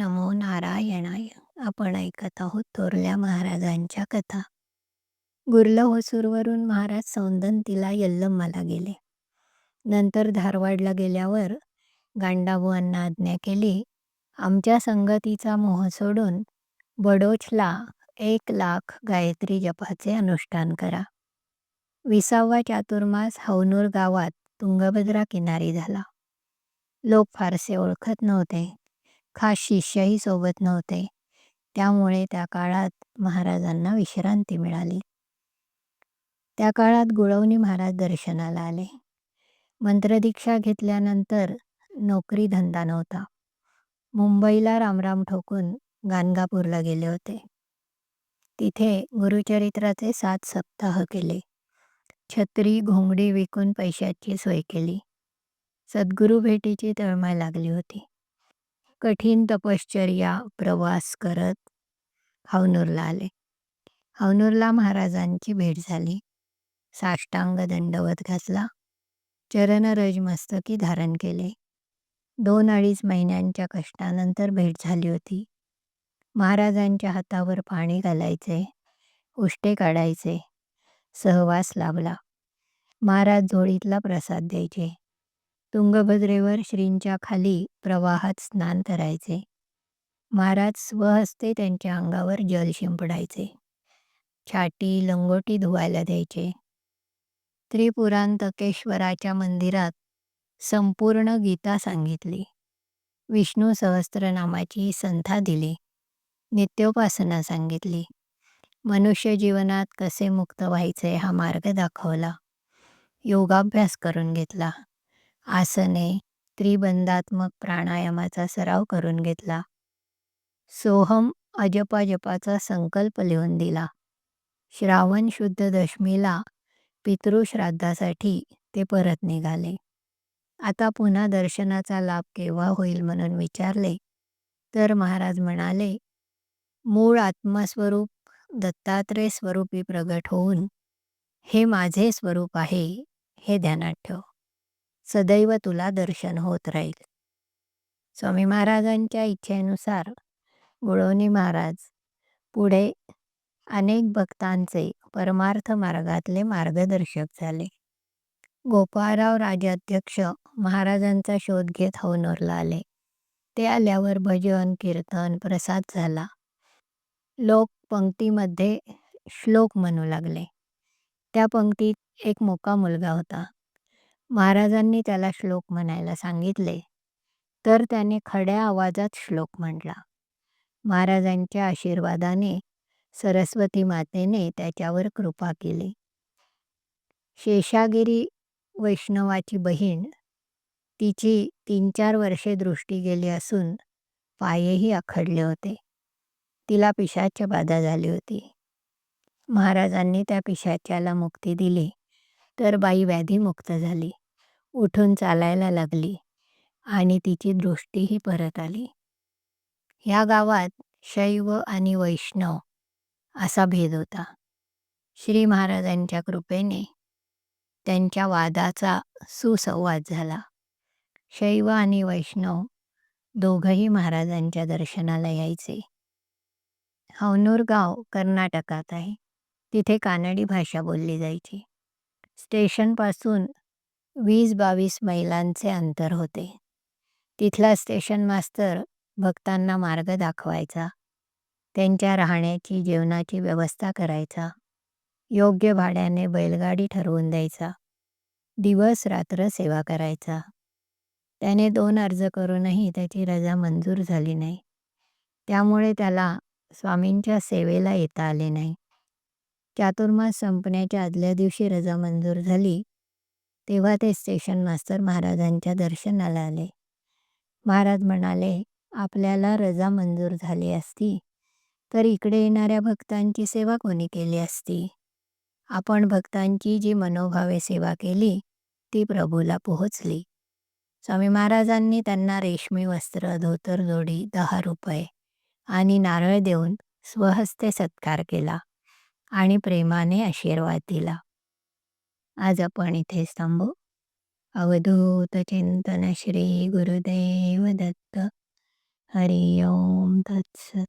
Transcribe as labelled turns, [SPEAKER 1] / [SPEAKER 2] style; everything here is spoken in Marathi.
[SPEAKER 1] नमो नारायणाय. आपण ऐकत आहोत थोरल्या महाराजांच्या कथा. गुरलं होसूरवरून महाराज सौंदंतीला यल्लम्माला गेले. नंतर धारवाडला गेल्यावर गांडाबुवांना आज्ञा केली आमच्या संगतीचा मोह सोडून बडोचला एक लाख गायत्री जपाचे अनुष्ठान करा. विसावा चातुर्मास हवनूर गावात तुंगभद्रा किनारी झाला. लोक फारसे ओळखत नव्हते. खास शिष्यही सोबत नव्हते. त्यामुळे त्या काळात महाराजांना विश्रांती मिळाली. त्या काळात गुळवणी महाराज दर्शनाला आले. मंत्रदीक्षा घेतल्यानंतर नोकरी धंदा नव्हता. मुंबईला रामराम ठोकून गाणगापूरला गेले होते. तिथे गुरुचरित्राचे सात सप्ताह केले. छत्री घोंगडी विकून पैशाची सोय केली. सद्गुरू भेटीची तळमळ लागली होती. कठीण तपश्चर्या प्रवास करत हवनूरला आले हवनूरला महाराजांची भेट झाली. साष्टांग दंडवत घातला. चरणरज मस्तकी धारण केले. दोन अडीच महिन्यांच्या कष्टानंतर भेट झाली होती. महाराजांच्या हातावर पाणी घालायचे उष्टे काढायचे सहवास लाभला. महाराज झोळीतला प्रसाद द्यायचे. तुंगभद्रेवर श्रींच्या खाली प्रवाहात स्नान करायचे. महाराज स्वहस्ते त्यांच्या अंगावर जल शिंपडायचे. छाटी लंगोटी धुवायला द्यायचे. त्रिपुरांतकेश्वराच्या मंदिरात संपूर्ण गीता सांगितली. विष्णू सहस्त्रनामाची संथा दिली. नित्योपासना सांगितली. मनुष्य जीवनात कसे मुक्त व्हायचे हा मार्ग दाखवला. योगाभ्यास करून घेतला. आसने त्रिबंधात्मक प्राणायामाचा सराव करून घेतला. सोहम अजपा जपाचा संकल्प लिहून दिला. श्रावण शुद्ध दशमीला पितृश्राद्धासाठी ते परत निघाले. आता पुन्हा दर्शनाचा लाभ केव्हा होईल म्हणून विचारले तर महाराज म्हणाले मूळ आत्मस्वरूप दत्तात्रय स्वरूपी प्रगट होऊन हे माझे स्वरूप आहे हे ध्यानात ठेव. सदैव तुला दर्शन होत राहील. स्वामी महाराजांच्या इच्छेनुसार गुळवणी महाराज पुढे अनेक भक्तांचे परमार्थ मार्गातले मार्गदर्शक झाले. गोपाळराव राजाध्यक्ष महाराजांचा शोध घेत हवनूरला आले. ते आल्यावर भजन कीर्तन प्रसाद झाला. लोक पंक्तीमध्ये श्लोक म्हणू लागले. त्या पंक्तीत एक मोका मुलगा होता. महाराजांनी त्याला श्लोक म्हणायला सांगितले. तर त्याने खड्या आवाजात श्लोक म्हटला. महाराजांच्या आशीर्वादाने सरस्वती मातेने त्याच्यावर कृपा केली. शेषागिरी वैष्णवाची बहीण तिची तीन चार वर्षे दृष्टी गेली असून पायही आखडले होते. तिला पिशाच्या बाधा झाली होती. महाराजांनी त्या पिशाच्याला मुक्ती दिली. तर बाई व्याधीमुक्त झाली. उठून चालायला लागली आणि तिची दृष्टीही परत आली. ह्या गावात शैव आणि वैष्णव असा भेद होता. श्री महाराजांच्या कृपेने त्यांच्या वादाचा सुसंवाद झाला. शैव आणि वैष्णव दोघंही महाराजांच्या दर्शनाला यायचे. हवनूर गाव कर्नाटकात आहे. तिथे कानडी भाषा बोलली जायची. स्टेशनपासून वीस बावीस मैलांचे अंतर होते. तिथला स्टेशन मास्तर भक्तांना मार्ग दाखवायचा. त्यांच्या राहण्याची जेवणाची व्यवस्था करायचा. योग्य भाड्याने बैलगाडी ठरवून द्यायचा. दिवस रात्र सेवा करायचा. त्याने दोन अर्ज करूनही त्याची रजा मंजूर झाली नाही. त्यामुळे त्याला स्वामींच्या सेवेला येता आले नाही. चातुर्मास संपण्याच्या आदल्या दिवशी रजा मंजूर झाली. तेव्हा ते स्टेशन मास्तर महाराजांच्या दर्शनाला आले. महाराज म्हणाले आपल्याला रजा मंजूर झाली असती तर इकडे येणाऱ्या भक्तांची सेवा कोणी केली असती? आपण भक्तांची जी मनोभावे सेवा केली ती प्रभूला पोहोचली. स्वामी महाराजांनी त्यांना रेशमी वस्त्र धोतर जोडी दहा रुपये आणि नारळ देऊन स्वहस्ते सत्कार केला आणि प्रेमाने आशीर्वाद दिला. आज आपण इथे थांबू. अवधूत चिंतन श्री गुरुदेव दत्त. हरि ओम तत्सत.